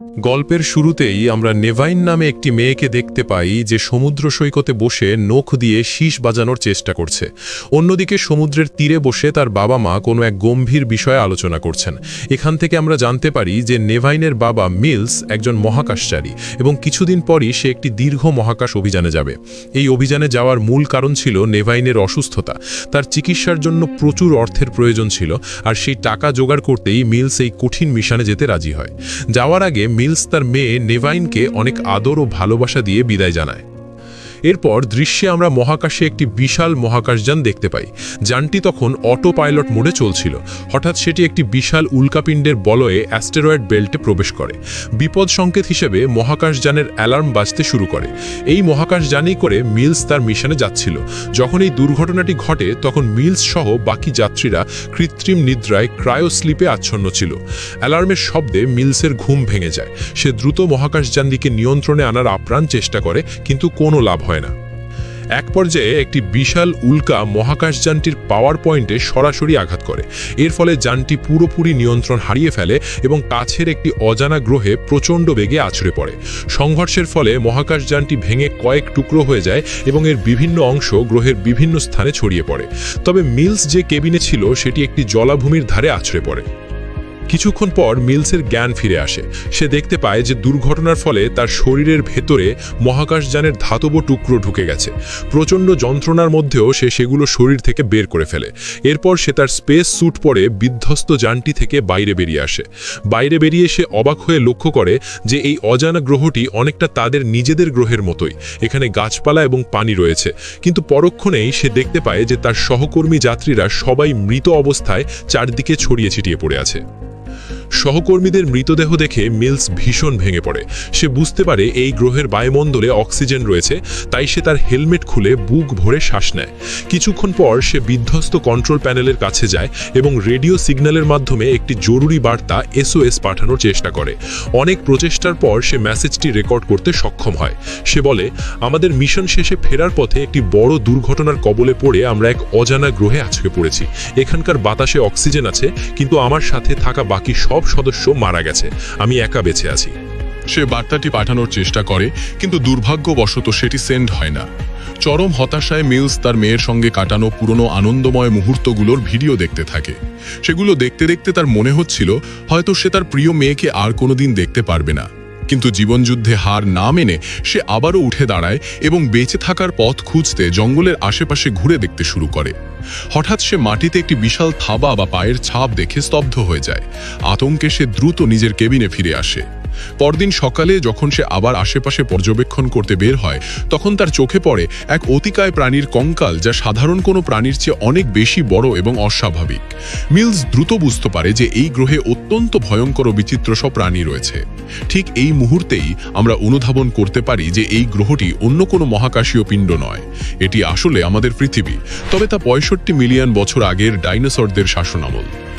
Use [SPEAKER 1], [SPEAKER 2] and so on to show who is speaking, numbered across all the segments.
[SPEAKER 1] গল্পের শুরুতেই আমরা নেভাইন নামে একটি মেয়েকে দেখতে পাই যে সমুদ্র সৈকতে বসে নখ দিয়ে শীষ বাজানোর চেষ্টা করছে। অন্যদিকে সমুদ্রের তীরে বসে তার বাবা মা কোনো এক গম্ভীর বিষয়ে আলোচনা করছেন। এখান থেকে আমরা জানতে পারি যে নেভাইনের বাবা মিলস একজন মহাকাশচারী এবং কিছুদিন পরই সে একটি দীর্ঘ মহাকাশ অভিযানে যাবে। এই অভিযানে যাওয়ার মূল কারণ ছিল নেভাইনের অসুস্থতা। তার চিকিৎসার জন্য প্রচুর অর্থের প্রয়োজন ছিল, আর সেই টাকা জোগাড় করতেই মিলস এই কঠিন মিশনে যেতে রাজি হয়। যাওয়ার আগে মিলস তার মেয়ে নেভাইনকে অনেক আদর ও ভালোবাসা দিয়ে বিদায় জানায়। এরপর দৃশ্যে আমরা মহাকাশে একটি বিশাল মহাকাশযান দেখতে পাই। যানটি তখন অটো পাইলট মোডে চলছিল। হঠাৎ সেটি একটি বিশাল উল্কাপিণ্ডের বলয়ে অ্যাস্টেরয়েড বেল্টে প্রবেশ করে। বিপদ সংকেত হিসেবে মহাকাশযানের অ্যালার্ম বাজতে শুরু করে। এই মহাকাশযানেই করে মিলস তার মিশনে যাচ্ছিল। যখন এই দুর্ঘটনাটি ঘটে, তখন মিলস সহ বাকি যাত্রীরা কৃত্রিম নিদ্রায় ক্রায়োস্লিপে আচ্ছন্ন ছিল। অ্যালার্মের শব্দে মিলসের ঘুম ভেঙে যায়। সে দ্রুত মহাকাশযানটিকে নিয়ন্ত্রণে আনার আপ্রাণ চেষ্টা করে, কিন্তু কোনো লাভ হয় না। এক পর্যায়ে একটি বিশাল উল্কা মহাকাশযানটির পাওয়ার পয়েন্টে সরাসরি আঘাত করে। এর ফলে যানটি পুরোপুরি নিয়ন্ত্রণ হারিয়ে ফেলে এবং কাছের একটি অজানা গ্রহে প্রচণ্ড বেগে আছড়ে পড়ে। সংঘর্ষের ফলে মহাকাশযানটি ভেঙে কয়েক টুকরো হয়ে যায় এবং এর বিভিন্ন অংশ গ্রহের বিভিন্ন স্থানে ছড়িয়ে পড়ে। তবে মিলস যে কেবিনে ছিল, সেটি একটি জলাভূমির ধারে আছড়ে পড়ে। কিছুক্ষণ পর মিলসের জ্ঞান ফিরে আসে। সে দেখতে পায় যে দুর্ঘটনার ফলে তার শরীরের ভেতরে মহাকাশযানের ধাতব টুকরো ঢুকে গেছে। প্রচণ্ড যন্ত্রণার মধ্যেও সে সেগুলো শরীর থেকে বের করে ফেলে। এরপর সে তার স্পেস স্যুট পরে বিধ্বস্ত যানটি থেকে বাইরে বেরিয়ে আসে। বাইরে বেরিয়ে সে অবাক হয়ে লক্ষ্য করে যে এই অজানা গ্রহটি অনেকটা তাদের নিজেদের গ্রহের মতোই। এখানে গাছপালা এবং পানি রয়েছে। কিন্তু পরক্ষণেই সে দেখতে পায় যে তার সহকর্মী যাত্রীরা সবাই মৃত অবস্থায় চারদিকে ছড়িয়ে ছিটিয়ে পড়ে আছে। সহকর্মীদের মৃতদেহ দেখে মিলস ভীষণ ভেঙে পড়ে। সে বুঝতে পারে এই গ্রহের বায়ুমণ্ডলে অক্সিজেন রয়েছে, তাই সে তার হেলমেট খুলে বুক ভরে শ্বাস নেয়। কিছুক্ষণ পর সে বিধ্বস্ত কন্ট্রোল প্যানেলের কাছে যায় এবং রেডিও সিগন্যালের মাধ্যমে একটি জরুরি বার্তা এসওএস পাঠানোর চেষ্টা করে। অনেক প্রচেষ্টার পর সে মেসেজটি রেকর্ড করতে সক্ষম হয়। সে বলে, আমাদের মিশন শেষে ফেরার পথে একটি বড় দুর্ঘটনার কবলে পড়ে আমরা এক অজানা গ্রহে আছড়ে পড়েছি। এখানকার বাতাসে অক্সিজেন আছে, কিন্তু আমার সাথে থাকা বাকি সব সদস্য মারা গেছে। আমি একা বেঁচে আছি।
[SPEAKER 2] সে বার্তাটি পাঠানোর চেষ্টা করে, কিন্তু দুর্ভাগ্যবশত সেটি সেন্ড হয় না। চরম হতাশায় মিলস তার মেয়ের সঙ্গে কাটানো পুরনো আনন্দময় মুহূর্তগুলোর ভিডিও দেখতে থাকে। সেগুলো দেখতে দেখতে তার মনে হচ্ছিল, হয়তো সে তার প্রিয় মেয়েকে আর কোনোদিন দেখতে পারবে না। কিন্তু জীবনযুদ্ধে হার না মেনে সে আবারও উঠে দাঁড়ায় এবং বেঁচে থাকার পথ খুঁজতে জঙ্গলের আশেপাশে ঘুরে দেখতে শুরু করে। হঠাৎ সে মাটিতে একটি বিশাল থাবা বা পায়ের ছাপ দেখে স্তব্ধ হয়ে যায়। আতঙ্কে সে দ্রুত নিজের কেবিনে ফিরে আসে। পরদিন সকালে যখন সে আবার আশেপাশে পর্যবেক্ষণ করতে বের হয়, তখন তার চোখে পড়ে এক অতিকায় প্রাণীর কঙ্কাল যা সাধারণ কোনো প্রাণীর চেয়ে অনেক বেশি বড় এবং অস্বাভাবিক। মিলস দ্রুত বুঝতে পারে যে এই গ্রহে অত্যন্ত ভয়ঙ্কর ও বিচিত্র সব প্রাণী রয়েছে। ঠিক এই মুহূর্তেই আমরা অনুধাবন করতে পারি যে এই গ্রহটি অন্য কোনো মহাকাশীয় পিণ্ড নয়। এটি আসলে আমাদের পৃথিবী। তবে তা পঁয়ষট্টি মিলিয়ন বছর আগের ডাইনোসরদের শাসনামল।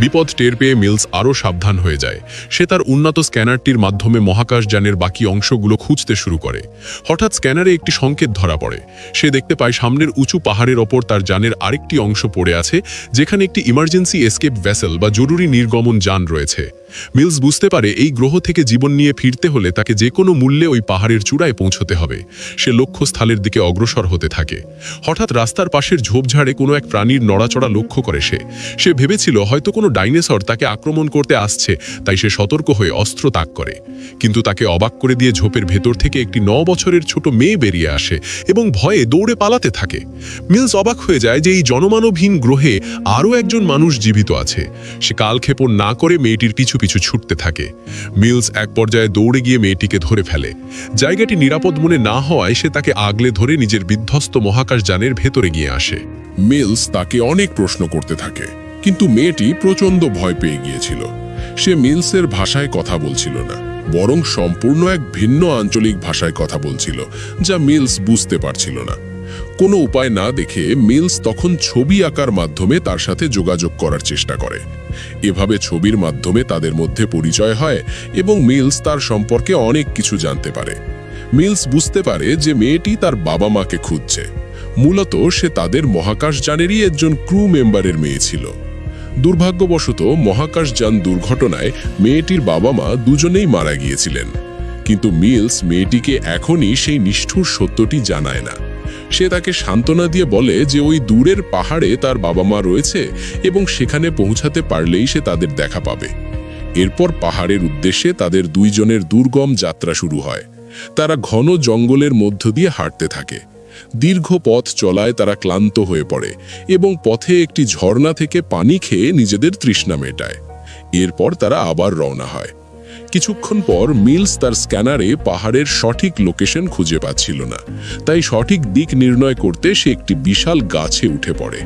[SPEAKER 2] বিপদ টের পেয়ে মিলস আরও সাবধান হয়ে যায়। সে তার উন্নত স্ক্যানারটির মাধ্যমে মহাকাশযানের বাকি অংশগুলো খুঁজতে শুরু করে। হঠাৎ স্ক্যানারে একটি সংকেত ধরা পড়ে। সে দেখতে পায় সামনের উঁচু পাহাড়ের ওপর তার যানের আরেকটি অংশ পড়ে আছে, যেখানে একটি ইমার্জেন্সি এসকেপ ভ্যাসেল বা জরুরি নির্গমন যান রয়েছে। মিলস বুঝতে পারে এই গ্রহ থেকে জীবন নিয়ে ফিরতে হলে তাকে যে কোনো মূল্যে ওই পাহাড়ের চূড়ায় পৌঁছতে হবে। সে লক্ষ্যস্থলের দিকে অগ্রসর হতে থাকে। হঠাৎ রাস্তার পাশের ঝোপঝাড়ে কোনো এক প্রাণীর নড়াচড়া লক্ষ্য করে সে। সে ভেবেছিল হয়তো কোনো ডাইনোসর তাকে আক্রমণ করতে আসছে, তাই সে সতর্ক হয়ে অস্ত্র তাক করে। কিন্তু তাকে অবাক করে দিয়ে ঝোপের ভেতর থেকে একটি ন বছরের ছোট মেয়ে বেরিয়ে আসে এবং ভয়ে দৌড়ে পালাতে থাকে। মিলস অবাক হয়ে যায় যে এই জনমানবহীন গ্রহে আরও একজন মানুষ জীবিত আছে। সে কালক্ষেপণ না করে মেয়েটির পিছু পিছু ছুটতে থাকে। মিলস এক পর্যায়ে দৌড়ে গিয়ে মেয়েটিকে ধরে ফেলে। জায়গাটি নিরাপদ মনে না হওয়ায় সে তাকে আগলে ধরে নিজের বিধ্বস্ত মহাকাশযানের ভেতরে গিয়ে আসে।
[SPEAKER 3] মিলস তাকে অনেক প্রশ্ন করতে থাকে, কিন্তু মেয়েটি প্রচণ্ড ভয় পেয়ে গিয়েছিল। সে মিলসের ভাষায় কথা বলছিল না, বরং সম্পূর্ণ এক ভিন্ন আঞ্চলিক ভাষায় কথা বলছিল, যা মিলস বুঝতে পারছিল না। কোনো উপায় না দেখে মিলস তখন ছবি আঁকার মাধ্যমে তার সাথে যোগাযোগ করার চেষ্টা করে। এভাবে ছবির মাধ্যমে তাদের মধ্যে পরিচয় হয় এবং মিলস তার সম্পর্কে অনেক কিছু জানতে পারে। মিলস বুঝতে পারে যে মেয়েটি তার বাবা মাকে খুঁজছে। মূলত সে তাদের মহাকাশযানেরই একজন ক্রু মেম্বারের মেয়ে ছিল। দুর্ভাগ্যবশত মহাকাশযান দুর্ঘটনায় মেয়েটির বাবা মা দুজনেই মারা গিয়েছিলেন। কিন্তু মিলস মেয়েটিকে এখনই সেই নিষ্ঠুর সত্যটি জানায় না। সে তাকে সান্ত্বনা দিয়ে বলে যে ওই দূরের পাহাড়ে তার বাবা মা রয়েছে এবং সেখানে পৌঁছাতে পারলেই সে তাদের দেখা পাবে। এরপর পাহাড়ের উদ্দেশ্যে তাদের দুইজনের দুর্গম যাত্রা শুরু হয়। তারা ঘন জঙ্গলের মধ্য দিয়ে হাঁটতে থাকে। দীর্ঘ পথ চলায় তারা ক্লান্ত হয়ে পড়ে এবং পথে একটি ঝর্ণা থেকে পানি খেয়ে নিজেদের তৃষ্ণা মেটায়। এরপর তারা আবার রওনা হয়। কিছুক্ষণ পর মিলস তার স্ক্যানারে পাহাড়ের সঠিক লোকেশন খুঁজে পাচ্ছিল না। তাই সঠিক দিক নির্ণয় করতে সে একটি বিশাল গাছে উঠে পড়ে।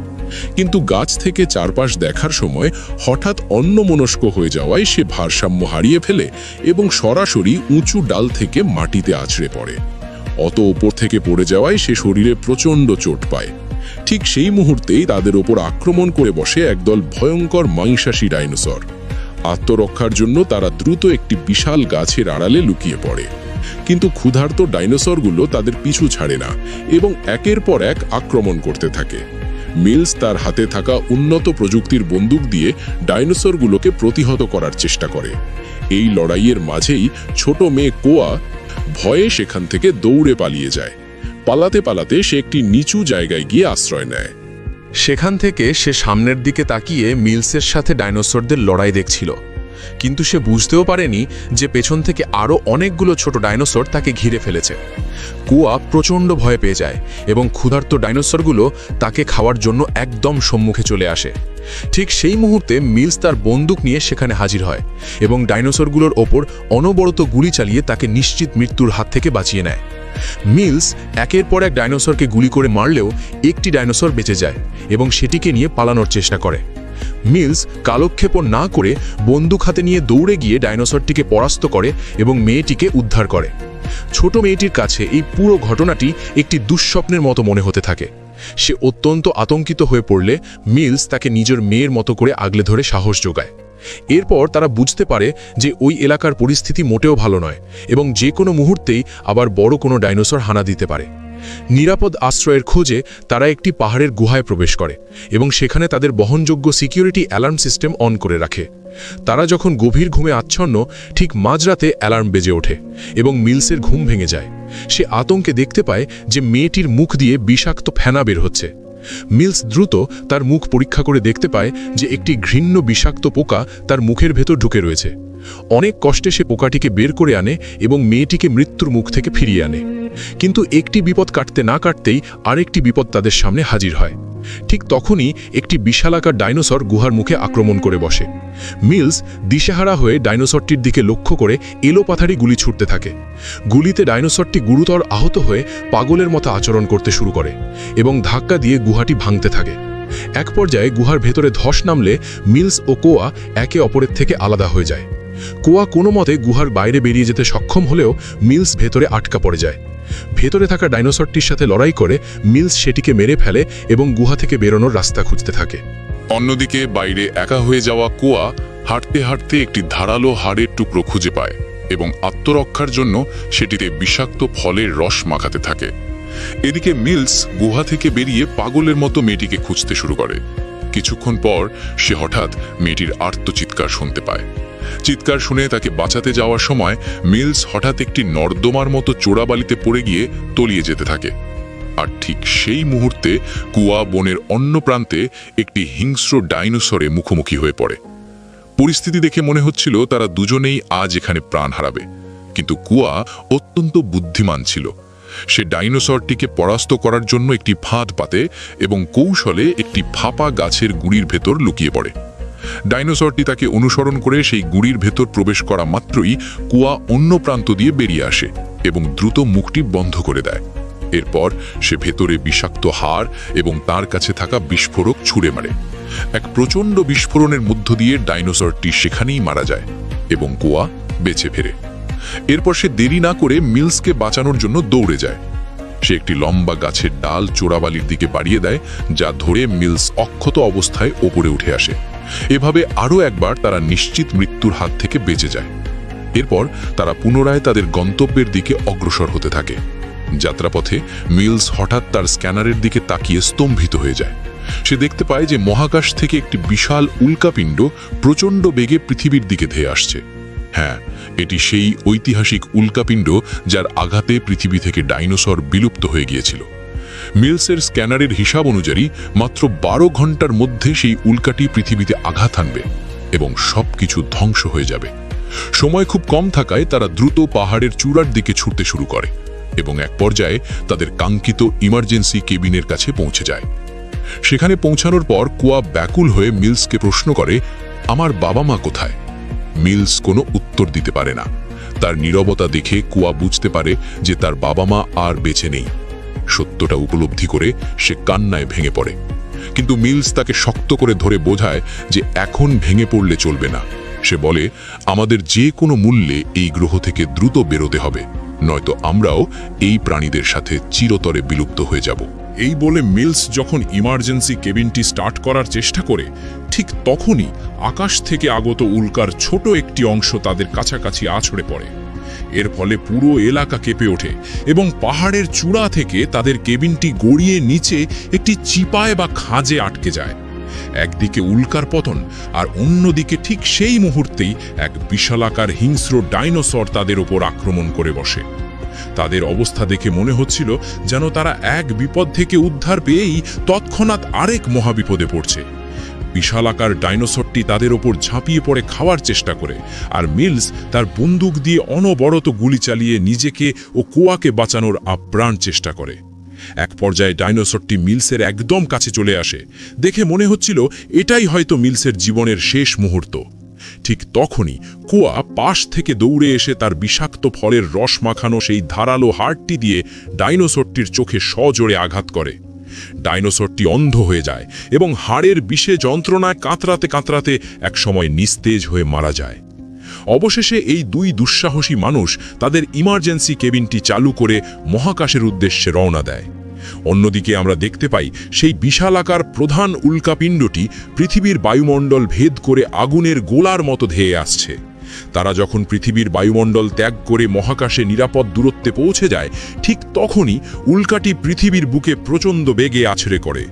[SPEAKER 3] কিন্তু গাছ থেকে চারপাশ দেখার সময় হঠাৎ অন্যমনস্ক হয়ে যাওয়ায় সে ভারসাম্য হারিয়ে ফেলে এবং সরাসরি উঁচু ডাল থেকে মাটিতে আছড়ে পড়ে। অত ওপর থেকে পড়ে যাওয়ায় সে শরীরে প্রচণ্ড চোট পায়। ঠিক সেই মুহূর্তেই তাদের ওপর আক্রমণ করে বসে একদল ভয়ঙ্কর মাংসাশী ডাইনোসর। আত্মরক্ষার জন্য তারা দ্রুত একটি বিশাল গাছের আড়ালে লুকিয়ে পড়ে। কিন্তু ক্ষুধার্ত ডাইনোসরগুলো তাদের পিছু ছাড়ে না এবং একের পর এক আক্রমণ করতে থাকে। মিলস তার হাতে থাকা উন্নত প্রযুক্তির বন্দুক দিয়ে ডাইনোসরগুলোকে প্রতিহত করার চেষ্টা করে। এই লড়াইয়ের মাঝেই ছোট মেয়ে কোয়া ভয়ে সেখান থেকে দৌড়ে পালিয়ে যায়। পালাতে পালাতে সে একটি নিচু জায়গায় গিয়ে আশ্রয় নেয়।
[SPEAKER 1] সেখান থেকে সে সামনের দিকে তাকিয়ে মিলসের সাথে ডাইনোসরদের লড়াই দেখছিল। কিন্তু সে বুঝতেও পারেনি যে পেছন থেকে আরও অনেকগুলো ছোট ডাইনোসর তাকে ঘিরে ফেলেছে। কুয়া প্রচণ্ড ভয় পেয়ে যায় এবং ক্ষুধার্ত ডাইনোসরগুলো তাকে খাওয়ার জন্য একদম সম্মুখে চলে আসে। ঠিক সেই মুহূর্তে মিলস তার বন্দুক নিয়ে সেখানে হাজির হয় এবং ডাইনোসরগুলোর ওপর অনবরত গুলি চালিয়ে তাকে নিশ্চিত মৃত্যুর হাত থেকে বাঁচিয়ে নেয়। মিলস একের পর এক ডাইনোসরকে গুলি করে মারলেও একটি ডাইনোসর বেঁচে যায় এবং সেটিকে নিয়ে পালানোর চেষ্টা করে। মিলস কালক্ষেপণ না করে বন্দুক হাতে নিয়ে দৌড়ে গিয়ে ডাইনোসরটিকে পরাস্ত করে এবং মেয়েটিকে উদ্ধার করে। ছোট মেয়েটির কাছে এই পুরো ঘটনাটি একটি দুঃস্বপ্নের মতো মনে হতে থাকে। সে অত্যন্ত আতঙ্কিত হয়ে পড়লে মিলস তাকে নিজের মেয়ের মতো করে আগলে ধরে সাহস যোগায়। এরপর তারা বুঝতে পারে যে ওই এলাকার পরিস্থিতি মোটেও ভালো নয় এবং যে কোনো মুহূর্তেই আবার বড় কোনো ডাইনোসর হানা দিতে পারে। নিরাপদ আশ্রয়ের খোঁজে তারা একটি পাহাড়ের গুহায় প্রবেশ করে এবং সেখানে তাদের বহনযোগ্য সিকিউরিটি অ্যালার্ম সিস্টেম অন করে রাখে। তারা যখন গভীর ঘুমে আচ্ছন্ন, ঠিক মাঝরাতে অ্যালার্ম বেজে ওঠে এবং মিলসের ঘুম ভেঙে যায়। সে আতঙ্কে দেখতে পায় যে মেয়েটির মুখ দিয়ে বিষাক্ত ফেনা বের হচ্ছে। মিলস দ্রুত তার মুখ পরীক্ষা করে দেখতে পায় যে একটি ঘৃণ্য বিষাক্ত পোকা তার মুখের ভেতর ঢুকে রয়েছে। অনেক কষ্টে সে পোকাটিকে বের করে আনে এবং মেয়েটিকে মৃত্যুর মুখ থেকে ফিরিয়ে আনে। কিন্তু একটি বিপদ কাটতে না কাটতেই আরেকটি বিপদ তাদের সামনে হাজির হয়। ঠিক তখনই একটি বিশালাকার ডাইনোসর গুহার মুখে আক্রমণ করে বসে। মিলস দিশেহারা হয়ে ডাইনোসরটির দিকে লক্ষ্য করে এলোপাথারি গুলি ছুটতে থাকে। গুলিতে ডাইনোসরটি গুরুতর আহত হয়ে পাগলের মতো আচরণ করতে শুরু করে এবং ধাক্কা দিয়ে গুহাটি ভাঙতে থাকে। এক পর্যায়ে গুহার ভেতরে ধস নামলে মিলস ও কোয়া একে অপরের থেকে আলাদা হয়ে যায়। কোয়া কোনো মতে গুহার বাইরে বেরিয়ে যেতে সক্ষম হলেও মিলস ভেতরে আটকা পড়ে যায়। ভেতরে থাকা ডাইনোসরটির সাথে লড়াই করে মিলস সেটিকে মেরে ফেলে এবং গুহা থেকে বেরোনোর রাস্তা খুঁজতে থাকে।
[SPEAKER 2] অন্যদিকে বাইরে একা হয়ে যাওয়া কুয়া হাঁটতে হাঁটতে একটি ধারালো হাড়ের টুকরো খুঁজে পায় এবং আত্মরক্ষার জন্য সেটিতে বিষাক্ত ফলের রস মাখাতে থাকে। এদিকে মিলস গুহা থেকে বেরিয়ে পাগলের মতো মেয়েটিকে খুঁজতে শুরু করে। কিছুক্ষণ পর সে হঠাৎ মেয়েটির আর্তচিৎকার শুনতে পায়। চিৎকার শুনে তাকে বাঁচাতে যাওয়ার সময় মিলস হঠাৎ একটি নর্দমার মতো চোরাবালিতে পড়ে গিয়ে তলিয়ে যেতে থাকে। আর ঠিক সেই মুহূর্তে কুয়া বনের অন্য প্রান্তে একটি হিংস্র ডাইনোসরে মুখোমুখি হয়ে পড়ে। পরিস্থিতি দেখে মনে হচ্ছিল তারা দুজনেই আজ এখানে প্রাণ হারাবে। কিন্তু কুয়া অত্যন্ত বুদ্ধিমান ছিল। সে ডাইনোসরটিকে পরাস্ত করার জন্য একটি ফাঁদ পাতে এবং কৌশলে একটি ফাঁপা গাছের গুড়ির ভেতর লুকিয়ে পড়ে। ডাইনোসরটি তাকে অনুসরণ করে সেই গুড়ির ভেতর প্রবেশ করা মাত্রই কুয়া অন্য প্রান্ত দিয়ে বেরিয়ে আসে এবং দ্রুত মুখটি বন্ধ করে দেয়। এরপর সে ভেতরে বিষাক্ত হাড় এবং তার কাছে থাকা বিস্ফোরক ছুঁড়ে মারে। এক প্রচণ্ড বিস্ফোরণের মধ্য দিয়ে ডাইনোসরটি সেখানেই মারা যায় এবং কুয়া বেঁচে ফেরে। এরপর সে দেরি না করে মিলসকে বাঁচানোর জন্য দৌড়ে যায়। সে একটি লম্বা গাছের ডাল চোরাবালির দিকে বাড়িয়ে দেয়, যা ধরে মিলস অক্ষত অবস্থায় ওপরে উঠে আসে। এভাবে আরও একবার তারা নিশ্চিত মৃত্যুর হাত থেকে বেঁচে যায়। এরপর তারা পুনরায় তাদের গন্তব্যের দিকে অগ্রসর হতে থাকে। যাত্রাপথে মিলস হঠাৎ তার স্ক্যানারের দিকে তাকিয়ে স্তম্ভিত হয়ে যায়। সে দেখতে পায় যে মহাকাশ থেকে একটি বিশাল উল্কাপিণ্ড প্রচণ্ড বেগে পৃথিবীর দিকে ধেয়ে আসছে। হ্যাঁ এটি সেই ঐতিহাসিক উল্কাপিণ্ড যার আঘাতে পৃথিবী থেকে ডাইনোসর বিলুপ্ত হয়ে গিয়েছিল। মিলসের স্ক্যানারের হিসাব অনুযায়ী মাত্র বারো ঘণ্টার মধ্যে সেই উল্কাটি পৃথিবীতে আঘাত আনবে এবং সবকিছু ধ্বংস হয়ে যাবে। সময় খুব কম থাকায় তারা দ্রুত পাহাড়ের চূড়ার দিকে ছুটতে শুরু করে এবং এক পর্যায়ে তাদের কাঙ্ক্ষিত ইমার্জেন্সি কেবিনের কাছে পৌঁছে যায়। সেখানে পৌঁছানোর পর কুয়া ব্যাকুল হয়ে মিলসকে প্রশ্ন করে, আমার বাবা মা কোথায়? মিলস কোনো উত্তর দিতে পারে না। তার নীরবতা দেখে কুয়া বুঝতে পারে যে তার বাবা মা আর বেঁচে নেই। সত্যটা উপলব্ধি করে সে কান্নায় ভেঙে পড়ে। কিন্তু মিলস তাকে শক্ত করে ধরে বোঝায় যে এখন ভেঙে পড়লে চলবে না। সে বলে, আমাদের যে কোনো মূল্যে এই গ্রহ থেকে দ্রুত বেরোতে হবে, নয়তো আমরাও এই প্রাণীদের সাথে চিরতরে বিলুপ্ত হয়ে যাব।
[SPEAKER 1] এই বলে মিলস যখন ইমার্জেন্সি কেবিনটি স্টার্ট করার চেষ্টা করে, ঠিক তখনই আকাশ থেকে আগত উল্কার ছোট একটি অংশ তাদের কাছাকাছি আছড়ে পড়ে। এর ফলে পুরো এলাকা কেঁপে ওঠে এবং পাহাড়ের চূড়া থেকে তাদের কেবিনটি গড়িয়ে নিচে একটি চিপায় বা খাঁজে আটকে যায়। একদিকে উল্কার পতন আর অন্যদিকে ঠিক সেই মুহূর্তেই এক বিশালাকার হিংস্র ডাইনোসর তাদের ওপর আক্রমণ করে বসে। তাদের অবস্থা দেখে মনে হচ্ছিল যেন তারা এক বিপদ থেকে উদ্ধার পেয়েই তৎক্ষণাৎ আরেক মহাবিপদে পড়ছে। বিশালাকার ডাইনোসরটি তাদের ওপর ঝাঁপিয়ে পড়ে খাওয়ার চেষ্টা করে, আর মিলস তার বন্দুক দিয়ে অনবরত গুলি চালিয়ে নিজেকে ও কোয়াকে বাঁচানোর আপ্রাণ চেষ্টা করে। এক পর্যায়ে ডাইনোসরটি মিলসের একদম কাছে চলে আসে। দেখে মনে হচ্ছিল এটাই হয়তো মিলসের জীবনের শেষ মুহূর্ত। ঠিক তখনই কুয়া পাশ থেকে দৌড়ে এসে তার বিষাক্ত ফলের রস মাখানো সেই ধারালো হাড়টি দিয়ে ডাইনোসরটির চোখে সজোরে আঘাত করে। ডাইনোসরটি অন্ধ হয়ে যায় এবং হাড়ের বিষে যন্ত্রণায় কাতরাতে কাতরাতে একসময় নিস্তেজ হয়ে মারা যায়। অবশেষে এই দুই দুঃসাহসী মানুষ তাদের ইমার্জেন্সি কেবিনটি চালু করে মহাকাশের উদ্দেশ্যে রওনা দেয়। অন্যদিকে আমরা দেখতে পাই সেই বিশালাকার প্রধান উল্কাপিণ্ডটি পৃথিবীর বায়ুমণ্ডল ভেদ করে আগুনের গোলার মতো ধেয়ে আসছে। তারা যখন পৃথিবীর বায়ুমণ্ডল ত্যাগ করে মহাকাশে নিরাপদ দূরত্বে পৌঁছে যায়, ঠিক তখনই উল্কাটি পৃথিবীর বুকে প্রচণ্ড বেগে আছড়ে করে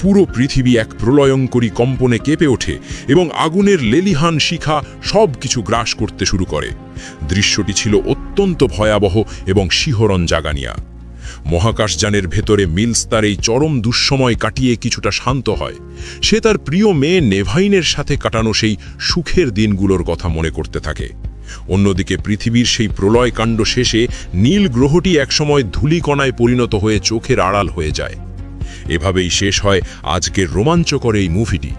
[SPEAKER 1] পুরো পৃথিবী এক প্রলয়ঙ্করী কম্পনে কেঁপে ওঠে এবং আগুনের লেলিহান শিখা সব কিছু গ্রাস করতে শুরু করে। দৃশ্যটি ছিল অত্যন্ত ভয়াবহ এবং শিহরণ জাগানিয়া। মহাকাশযানের ভেতরে মিলস তার এই চরম দুঃসময় কাটিয়ে কিছুটা শান্ত হয়। সে তার প্রিয় মেয়ে নেভাইনের সাথে কাটানো সেই সুখের দিনগুলোর কথা মনে করতে থাকে। অন্যদিকে পৃথিবীর সেই প্রলয়কাণ্ড শেষে নীল গ্রহটি একসময় ধূলিকণায় পরিণত হয়ে চোখের আড়াল হয়ে যায়। এভাবেই শেষ হয় আজকের রোমাঞ্চকর এই মুভিটি।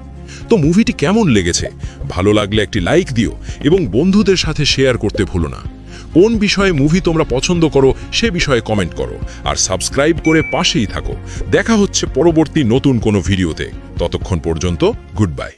[SPEAKER 1] তো মুভিটি কেমন লেগেছে? ভালো লাগলে একটি লাইক দিও এবং বন্ধুদের সাথে শেয়ার করতে ভুলো না। কোন বিষয়ে মুভি তোমরা পছন্দ করো, সে বিষয়ে কমেন্ট করো। আর সাবস্ক্রাইব করে পাশেই থাকো। দেখা হচ্ছে পরবর্তী নতুন কোনো ভিডিওতে ততক্ষণ পর্যন্ত গুড বাই